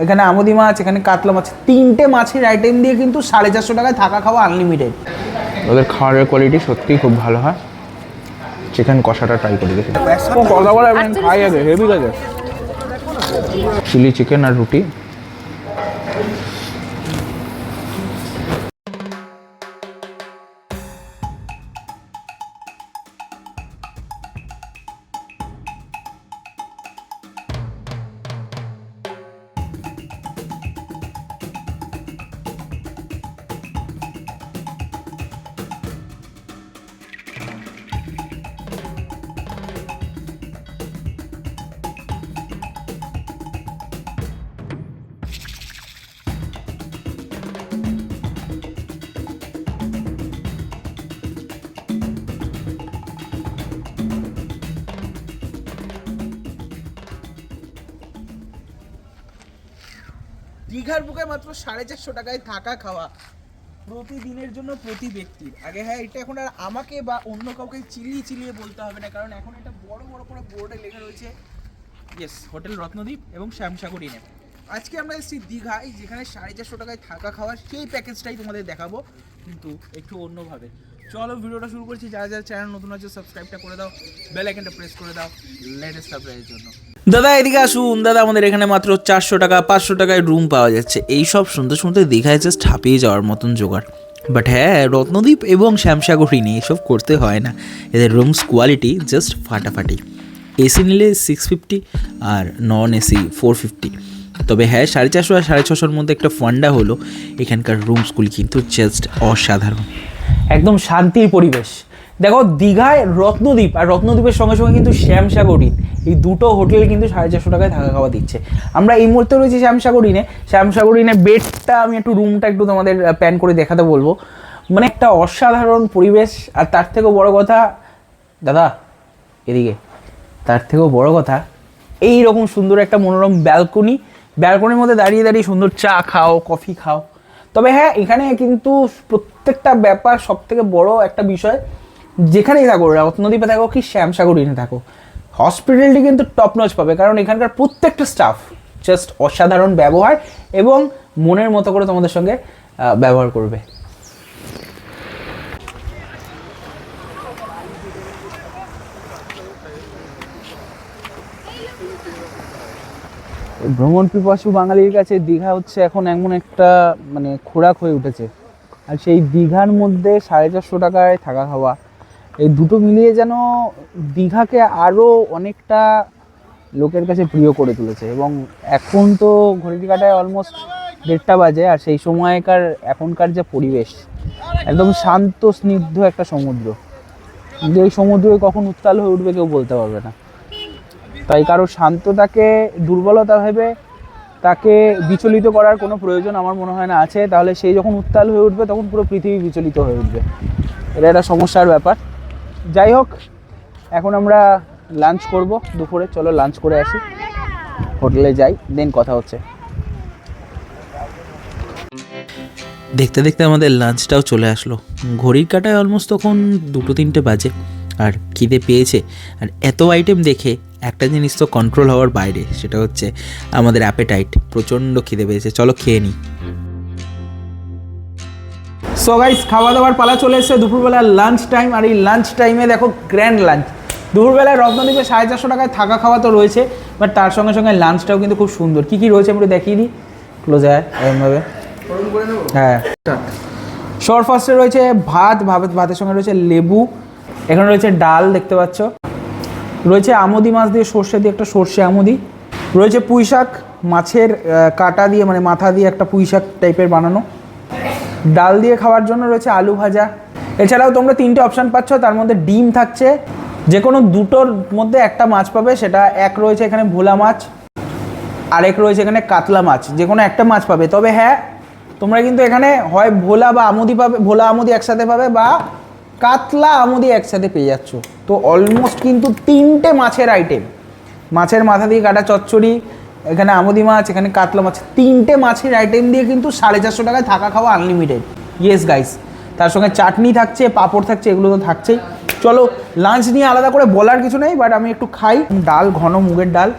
এখানে আমদি মাছ এখানে কাতলা মাছ তিনটে মাছের আইটেম দিয়ে কিন্তু সাড়ে চারশো টাকায় থাকা খাওয়া আনলিমিটেড ওদের খাওয়ারের কোয়ালিটি সত্যিই খুব ভালো হয়? চিকেন কষাটা ট্রাই করে দেখি। কথা বলা খাই আগে হেভি লাগে। চিলি চিকেন আর রুটি। দীঘার বুকে মাত্র সাড়ে চারশো টাকায় থাকা খাওয়া প্রতিদিনের জন্য প্রতি ব্যক্তির। আগে হ্যাঁ এটা এখন আর আমাকে বা অন্য কাউকে চিলিয়ে চিলিয়ে বলতে হবে না, কারণ এখন এটা বড় বড় করে বোর্ডে লেখা রয়েছে ইয়েস হোটেল রত্নদ্বীপ এবং শ্যামসাগর ইনে আজকে আমরা এসেছি দীঘায় যেখানে সাড়ে চারশো টাকায় থাকা খাওয়া, সেই প্যাকেজটাই তোমাদের দেখাবো, কিন্তু একটু অন্যভাবে। চলো ভিডিওটা শুরু করছি, যারা যারা চ্যানেল নতুন আছে সাবস্ক্রাইবটা করে দাও বেল আইকনটা প্রেস করে দাও লেটেস্ট সাবস্ক্রাইবের জন্য। দাদা, এদিকে আসুন। দাদা, আমাদের এখানে মাত্র চারশো টাকা, পাঁচশো টাকায় রুম পাওয়া যাচ্ছে। এই সব শুনতে শুনতে দীঘায় জাস্ট হাঁপিয়ে যাওয়ার মতন জোগাড়। বাট হ্যাঁ রত্নদ্বীপ এবং শ্যামসাগরী নিয়ে এসব করতে হয় না। এদের রুমস কোয়ালিটি জাস্ট ফাটাফাটি। এসি নিলে সিক্স ফিফটি আর নন এসি ফোর ফিফটি তবে হ্যাঁ সাড়ে চারশো আর সাড়ে ছশোর মধ্যে একটা ফান্ডা হলো। এখানকার রুমসগুলি কিন্তু জাস্ট অসাধারণ। একদম শান্তির পরিবেশ। দেখো দীঘায় রত্নদ্বীপ, আর রত্নদ্বীপের সঙ্গে সঙ্গে কিন্তু শ্যামসাগর ইন এই দুটো হোটেল কিন্তু সাড়ে চারশো টাকায় থাকা খাওয়া দিচ্ছে। আমরা এই মুহূর্তে রয়েছি শ্যামসাগর ইনে শ্যামসাগর ইনে বেডটা আমি একটু রুমটা একটু তোমাদের প্যান করে দেখাতে বলব। মানে একটা অসাধারণ পরিবেশ, আর তার থেকেও বড় কথা, দাদা, এদিকে। তার থেকেও বড় কথা এই রকম সুন্দর একটা মনোরম ব্যালকনি ব্যালকনির মধ্যে দাঁড়িয়ে দাঁড়িয়ে সুন্দর চা খাও কফি খাও। তবে হ্যাঁ এখানে কিন্তু প্রত্যেকটা ব্যাপার সব থেকে বড় একটা বিষয় যেখানেই থাকো রত্নদ্বীপে থাকো কি শ্যামসাগরিনে থাকো হসপিটালটি কিন্তু টপ নচ পাবে, কারণ এখানকার প্রত্যেকটা স্টাফ জাস্ট অসাধারণ ব্যবহার এবং মনের মতো করে তোমাদের সঙ্গে ব্যবহার করবে। ভ্রমণ পিপাসু বাঙালির কাছে দীঘা হচ্ছে এখন এমন একটা মানে খোরাক হয়ে উঠেছে। আর সেই দীঘার মধ্যে সাড়ে চারশো টাকায় থাকা খাওয়া এই দুটো মিলিয়ে যেন দীঘাকে আরও অনেকটা লোকের কাছে প্রিয় করে তুলেছে। এবং এখন তো ঘড়ির কাটায় অলমোস্ট দেড়টা বাজে আর সেই সময়কার এখনকার যে পরিবেশ, একদম শান্ত, স্নিগ্ধ একটা সমুদ্র। কিন্তু এই সমুদ্রে কখন উত্তাল হয়ে উঠবে কেউ বলতে পারবে না। তাই কারও শান্ততাকে, দুর্বলতা ভেবে তাকে বিচলিত করার কোনো প্রয়োজন আমার মনে হয় না আছে। তাহলে সেই যখন উত্তাল হয়ে উঠবে, তখন পুরো পৃথিবী বিচলিত হয়ে উঠবে। এটা একটা সমস্যার ব্যাপার। যাই হোক, এখন আমরা লাঞ্চ করব দুপুরে। চলো লাঞ্চ করে আসি। হোটেলে যাই দেন কথা হচ্ছে। দেখতে দেখতে আমাদের লাঞ্চটাও চলে আসলো। ঘড়ির কাটায় অলমোস্ট তখন দুটো তিনটে বাজে, আর খিদে পেয়েছে। আর এত আইটেম দেখে একটা জিনিস তো কন্ট্রোল হওয়ার বাইরে, সেটা হচ্ছে আমাদের অ্যাপেটাইট প্রচণ্ড খিদে পেয়েছে। চলো খেয়ে নিই সো গাইস খাওয়া দাওয়ার পালা চলে এসেছে। দুপুরবেলা লাঞ্চ টাইম আর এই লাঞ্চ টাইমে দেখো গ্র্যান্ড লাঞ্চ দুপুরবেলায় রত্নদ্বীপে সাড়ে চারশো টাকায় থাকা খাওয়া তো রয়েছে বাট তার সঙ্গে সঙ্গে লাঞ্চটাও কিন্তু খুব সুন্দর। কী কী রয়েছে আমি একটু দেখিয়ে দিই। ক্লোজ আয়, এরমভাবে। হ্যাঁ। শর্ট ফার্স্টে রয়েছে ভাত ভাত, ভাতের সঙ্গে রয়েছে লেবু, এখানে রয়েছে ডাল দেখতে পাচ্ছ। রয়েছে আমদি মাছ দিয়ে সর্ষে দিয়ে একটা সর্ষে আমদি। রয়েছে পুঁই শাক মাছের কাটা দিয়ে মানে মাথা দিয়ে একটা পুঁই শাক টাইপের বানানো। ডাল দিয়ে খাওয়ার জন্য রয়েছে আলু ভাজা। এছাড়াও তোমরা তিনটে অপশান পাচ্ছ, তার মধ্যে ডিম থাকছে। যে কোনো দুটোর মধ্যে একটা মাছ পাবে, সেটা এক রয়েছে এখানে ভোলা মাছ, আরেক রয়েছে এখানে কাতলা মাছ যে কোনো একটা মাছ পাবে। তবে হ্যাঁ তোমরা কিন্তু এখানে হয় ভোলা বা আমুদি পাবে, ভোলা আমুদি একসাথে পাবে বা কাতলা আমুদি একসাথে পেয়ে যাচ্ছ। তো অলমোস্ট কিন্তু তিনটে মাছের আইটেম মাছের মাথা দিয়ে কাটা চচ্চড়ি এখানে আমুদি মাছ, এখানে কাতলা মাছ, তিনটে মাছের আইটেম দিয়ে কিন্তু সাড়ে চারশো টাকায় থাকা খাওয়া আনলিমিটেড ইয়েস গাইস তার সঙ্গে চাটনি থাকছে, পাঁপড় থাকছে, এগুলো তো থাকছেই। চলো লাঞ্চ নিয়ে আলাদা করে বলার কিছু নেই বাট আমি একটু খাই। ডাল, ঘন মুগের ডাল।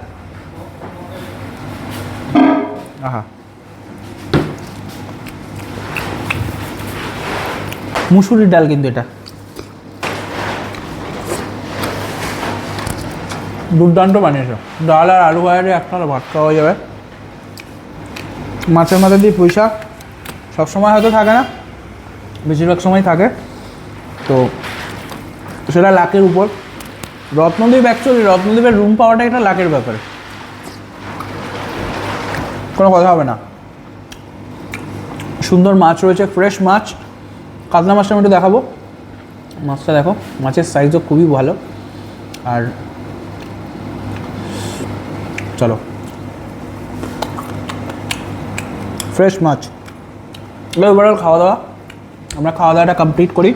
আহা। মুসুরির ডাল কিন্তু এটা। দুর্দান্ত বানিয়েছে। ডাল আর আলু ভাজারে একটা ভাত খাওয়া হয়ে যাবে। মাছের মাথা দিয়ে পয়সা সবসময় হয়তো থাকে না, বেশিরভাগ সময় থাকে। তো সেটা লাকের উপর। রত্নদ্বীপ অ্যাকচুয়ালি রত্নদ্বীপের রুম পাওয়াটা একটা লাকের ব্যাপার। কোনো কথা হবে না। সুন্দর মাছ রয়েছে ফ্রেশ মাছ। কাতলা মাছটা আমি একটু দেখাবো। মাছটা দেখো, মাছের সাইজও খুবই ভালো। আর চলো। ফ্রেশ মাছ। ওভারঅল খাওয়া দাওয়া। আমরা খাওয়া দাওয়াটা কমপ্লিট করি।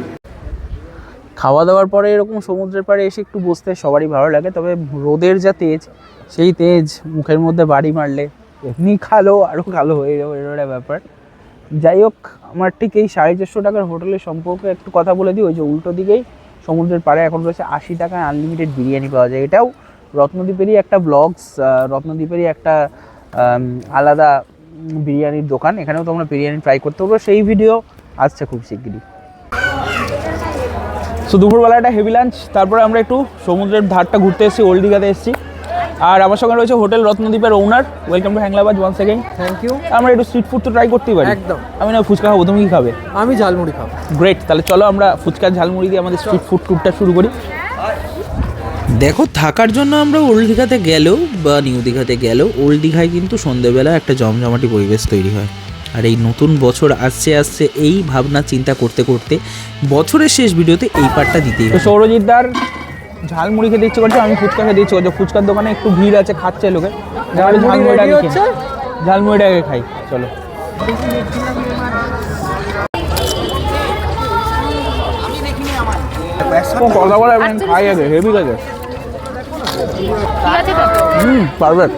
খাওয়া দাওয়ার পরে এরকম সমুদ্রের পাড়ে এসে একটু বসতে সবারই ভালো লাগে, তবে রোদের যা তেজ, সেই তেজ মুখের মধ্যে বাড়ি মারলে এমনি খালো আরও কালো হয়ে যাবে এরকম ব্যাপার। যাই হোক, আমার ঠিক এই সাড়ে চারশো টাকার হোটেলের সম্পর্কে একটু কথা বলে দিই, ওই যে উল্টো দিকেই সমুদ্রের পাড়ে এখন রয়েছে আশি টাকায় আনলিমিটেড বিরিয়ানি পাওয়া যায়। এটাও রত্নদ্বীপেরই একটা ব্লগস রত্নদ্বীপেরই একটা আলাদা বিরিয়ানির দোকান। এখানেও তোমরা বিরিয়ানি ট্রাই করতে পারো সেই ভিডিও আসছে খুব শিগগিরই। সো দুপুরবেলা একটা হেভি লাঞ্চ তারপরে আমরা একটু সমুদ্রের ধারটা ঘুরতে এসেছি ওল্ড দীঘাতে এসেছি। আর আমার সঙ্গে রয়েছে hotel রত্নদ্বীপের owner welcome to Hanglabaj one second thank you আমরা একটু স্ট্রিট ফুড তো ট্রাই করতেই পারি। একদম। আমি না ফুচকা খাব তুমি কি খাবে? আমি ঝালমুড়ি খাব। গ্রেট তাহলে চলো আমরা ফুচকা ঝালমুড়ি দিয়ে আমাদের স্ট্রিট ফুড ট্যুরটা শুরু করি। দেখো থাকার জন্য আমরা ওল্ড দীঘাতে গেলেও বা নিউ দীঘাতে গেলেও ওল্ড দীঘায় কিন্তু সন্ধেবেলা একটা জমজমাটি পরিবেশ তৈরি হয়। আর এই নতুন বছর আসছে আসছে এই ভাবনা চিন্তা করতে করতে বছরের শেষ ভিডিওতে এই পার্টটা দিতেই তো সৌরজিৎদার ঝালমুড়ি খেতে ইচ্ছে করছে আমি ফুচকা খেতে ইচ্ছে করছে। ফুচকার দোকানে একটু ভিড় আছে খাচ্ছে লোকে। ঝালমুড়িটা। ঝালমুড়িটা আগে খাই চলো। কথা বলে খাই আগে হেভি লাগে। হুম পারফেক্ট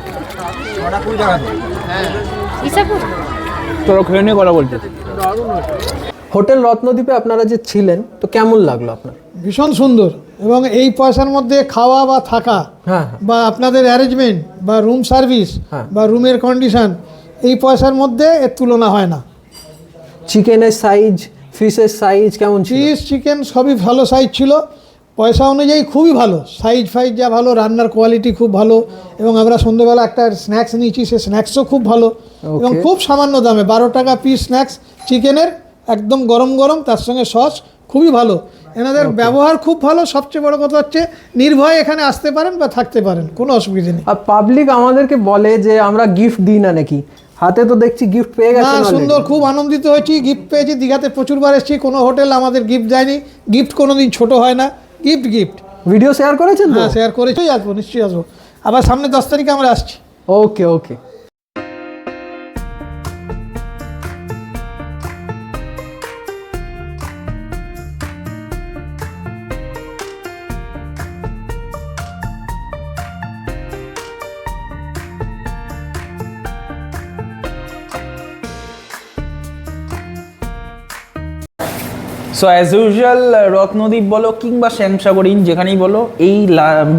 ইসাপুর। খেয়ে নিয়ে কথা বলছি। হোটেল রত্নদ্বীপে আপনারা যে ছিলেন তো কেমন লাগল আপনার? ভীষণ সুন্দর। এবং এই পয়সার মধ্যে খাওয়া বা থাকা হ্যাঁ হ্যাঁ। বা আপনাদের অ্যারেঞ্জমেন্ট বা রুম সার্ভিস হ্যাঁ। বা রুমের কন্ডিশন এই পয়সার মধ্যে এর তুলনা হয় না। চিকেনের সাইজ ফিশের সাইজ কেমন চিজ চিকেন সবই ভালো সাইজ ছিল। পয়সা অনুযায়ী খুবই ভালো। সাইজ ফাইজ যা ভালো রান্নার কোয়ালিটি খুব ভালো এবং আমরা সন্ধ্যেবেলা একটা স্ন্যাক্স নিয়েছি সে স্ন্যাক্সও খুব ভালো। এবং খুব সামান্য দামে বারো টাকা পিস স্ন্যাক্স চিকেনের একদম গরম গরম তার সঙ্গে সস খুবই ভালো। এনাদের ব্যবহার খুব ভালো। সবচেয়ে বড় কথা হচ্ছে নির্ভয়ে এখানে আসতে পারেন বা থাকতে পারেন কোনো অসুবিধা নেই। আর পাবলিক আমাদেরকে বলে যে আমরা গিফট দিই না নাকি? হাতে তো দেখছি গিফট পেয়ে না সুন্দর খুব আনন্দিত হয়েছি গিফট পেয়েছি দীঘাতে প্রচুরবার এসেছি কোনো হোটেল আমাদের গিফট দেয়নি গিফট কোনোদিন ছোট হয় না গিফট গিফট ভিডিও শেয়ার করেছেন তো? হ্যাঁ শেয়ার করেছি আসব নিশ্চয়ই আসব। আবার সামনে দশ তারিখে আমরা আসছি। Okay okay so as usual Ratnadweep বলো কিংবা শ্যামসাগর ইন যেখানেই বলো, এই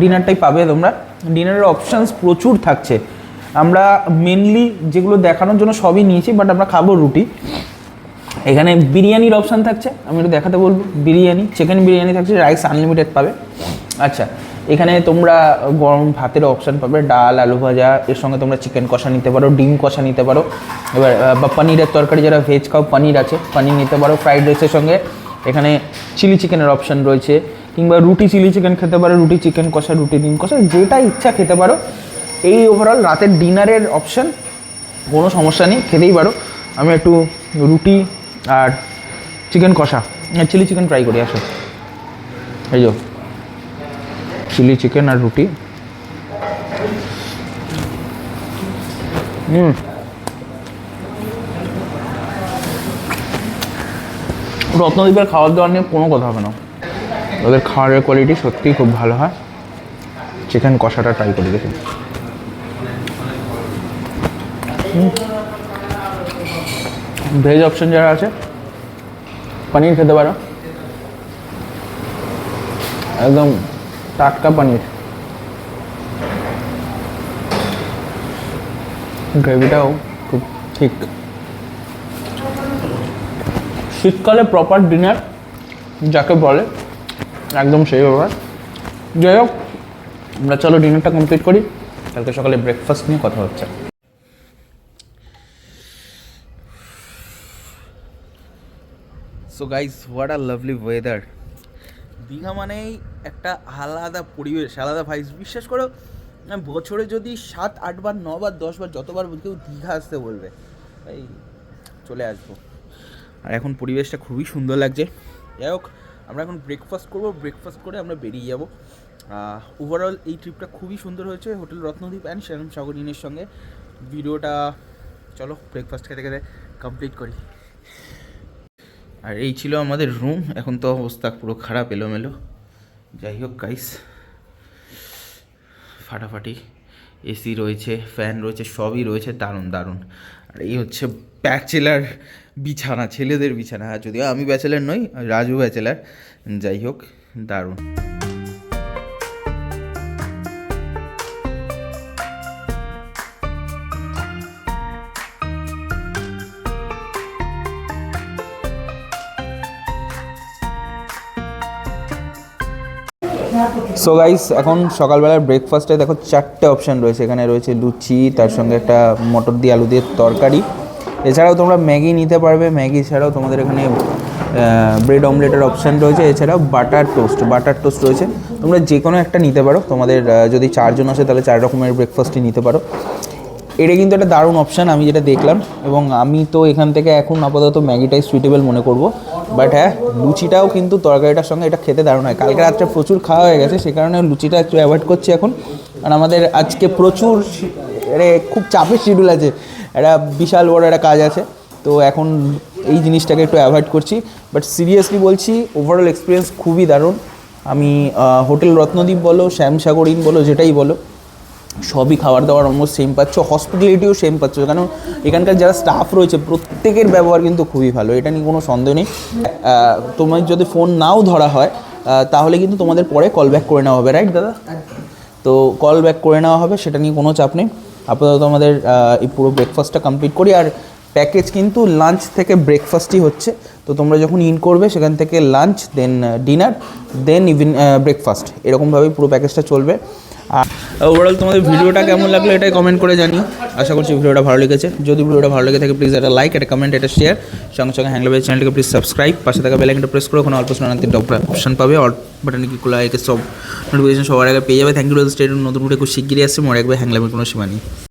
ডিনারটাই পাবে তোমরা। ডিনারের অপশানস প্রচুর থাকছে। আমরা মেনলি যেগুলো দেখানোর জন্য সবই নিয়েছি বাট আমরা খাব রুটি। এখানে বিরিয়ানির অপশান থাকছে, আমি একটু দেখাতে বলব। বিরিয়ানি চিকেন বিরিয়ানি থাকছে রাইস আনলিমিটেড পাবে। আচ্ছা এখানে তোমরা গরম ভাতের অপশান পাবে, ডাল, আলু ভাজা, এর সঙ্গে তোমরা চিকেন কষা নিতে পারো, ডিম কষা নিতে পারো। এবার বা পনিরের তরকারি, যারা ভেজ খাও, পনির আছে, পনির নিতে পারো ফ্রাইড রাইসের সঙ্গে। এখানে চিলি চিকেনের অপশান রয়েছে, কিংবা রুটি, চিলি চিকেন খেতে পারো, রুটি, চিকেন কষা, রুটি, ডিম কষা যেটা ইচ্ছা খেতে পারো। এই ওভারঅল রাতের ডিনারের অপশান কোনো সমস্যা নেই, খেতেই পারো। আমি একটু রুটি আর চিকেন কষা চিলি চিকেন ট্রাই করি, আসো। এই যো, চিলি চিকেন আর রুটি। হুম। রত্নদ্বীপের খাবার দাবার নিয়ে কোনো কথা হবে না। ওদের খাবারের কোয়ালিটি সত্যিই খুব ভালো হয়। চিকেন কষাটা ট্রাই করে, দেখি। ভেজ অপশন যারা আছে, পনির খেতে পারো। একদম টাটকা পনির। গ্রেভিটাও খুব ঠিক। শীতকালে প্রপার ডিনার যাকে বলে, একদম সেই ব্যাপার। যাই হোক, আমরা চলো ডিনারটা কমপ্লিট করি। কালকে সকালে ব্রেকফাস্ট নিয়ে কথা হচ্ছে। So guys what are lovely weather Digha মানেই একটা আলাদা পরিবেশ, আলাদা ভাইস বিশ্বাস করো, বছরে যদি সাত আটবার নবার দশবার যতবার কেউ দীঘা আসতে বলবে, এই চলে আসব। আর এখন পরিবেশটা খুবই সুন্দর লাগছে। যাই হোক, আমরা এখন ব্রেকফাস্ট করব। ব্রেকফাস্ট করে আমরা বেরিয়ে যাব। ওভারঅল এই ট্রিপটা খুবই সুন্দর হয়েছে হোটেল রত্নদ্বীপ অ্যান্ড শ্যাম সাগরিনের সঙ্গে। ভিডিওটা, চলো ব্রেকফাস্ট খেতে খেতে কমপ্লিট করি। আর এই ছিল আমাদের রুম এখন তো অবস্থা পুরো খারাপ, এলোমেলো। যাই হোক গাইস ফাটাফাটি। এসি রয়েছে ফ্যান রয়েছে, সবই রয়েছে, দারুণ দারুণ। আর এই হচ্ছে ব্যাচেলার বিছানা, ছেলেদের বিছানা। যদিও আমি ব্যাচেলার নই, রাজু ব্যাচেলার যাই হোক, দারুণ। সো গাইস এখন সকালবেলার ব্রেকফাস্টে দেখো চারটে অপশান রয়েছে। এখানে রয়েছে লুচি, তার সঙ্গে একটা মটর দিয়ে আলু দিয়ে তরকারি। এছাড়াও তোমরা ম্যাগি নিতে পারবে। ম্যাগি ছাড়াও তোমাদের এখানে ব্রেড অমলেটের অপশান রয়েছে। এছাড়াও বাটার টোস্ট বাটার টোস্ট রয়েছে। তোমরা যে কোনো একটা নিতে পারো। তোমাদের যদি চারজন আসে, তাহলে চার রকমের ব্রেকফাস্টই নিতে পারো। এটা কিন্তু একটা দারুণ অপশান আমি যেটা দেখলাম। এবং আমি তো এখান থেকে এখন আপাতত ম্যাগিটাই সুইটেবল মনে করব। বাট হ্যাঁ লুচিটাও কিন্তু তরকারিটার সঙ্গে এটা খেতে দারুণ হয়। কালকে রাত্রে প্রচুর খাওয়া হয়ে গেছে, সে কারণে লুচিটা একটু অ্যাভয়েড করছি এখন। আর আমাদের আজকে প্রচুর আরে খুব চাপের শিডিউল আছে। একটা বিশাল বড় একটা কাজ আছে। তো এখন এই জিনিসটাকে একটু অ্যাভয়েড করছি। বাট সিরিয়াসলি বলছি ওভারঅল এক্সপিরিয়েন্স খুবই দারুণ। আমি হোটেল রত্নদ্বীপ বলো, শ্যামসাগর ইন বলো, যেটাই বলো সবই খাবার দাবার অলমোস্ট সেম পাচ্ছ হসপিটালিটিও সেম পাচ্ছ। কারণ এখানকার যারা স্টাফ রয়েছে, প্রত্যেকের ব্যবহার কিন্তু খুবই ভালো, এটা নিয়ে কোনো সন্দেহ নেই। তোমার যদি ফোন নাও ধরা হয় তাহলে কিন্তু তোমাদের পরে কল ব্যাক করে নেওয়া হবে রাইট দাদা? তো কল ব্যাক করে নেওয়া হবে, সেটা নিয়ে কোনো চাপ নেই। আপাতত আমাদের এই পুরো ব্রেকফাস্টটা কমপ্লিট করি, আর প্যাকেজ কিন্তু লাঞ্চ থেকে ব্রেকফাস্টই হচ্ছে। তো তোমরা যখন ইন করবে, সেখান থেকে lunch then dinner then even breakfast এরকমভাবেই পুরো প্যাকেজটা চলবে। আর ওভারঅল তোমাদের ভিডিওটা কেমন লাগল এটাই কমেন্ট করে জানি আশা করছি ভিডিওটা ভালো লেগেছে। যদি ভিডিওটা ভালো লেগে থাকে প্লিজ একটা লাইক একটা কমেন্ট একটা শেয়ার সঙ্গে সঙ্গে হ্যাংলাবের চ্যানেলকে প্লিজ সাবস্ক্রাইব পাশে থাকা বেলাইকনটা প্রেস করে ওখানে অল্প শোনার তিনটা অপশন পাবে। অল বাটনে কি খোলা একে সব নোটিফিকেশন সবার আগে পেয়ে যাবে। থ্যাংক ইউ স্টেট নতুন করে খুব শিগগিরই আসছে। মনে একবার হ্যাংলামের কোনো সীমা নেই।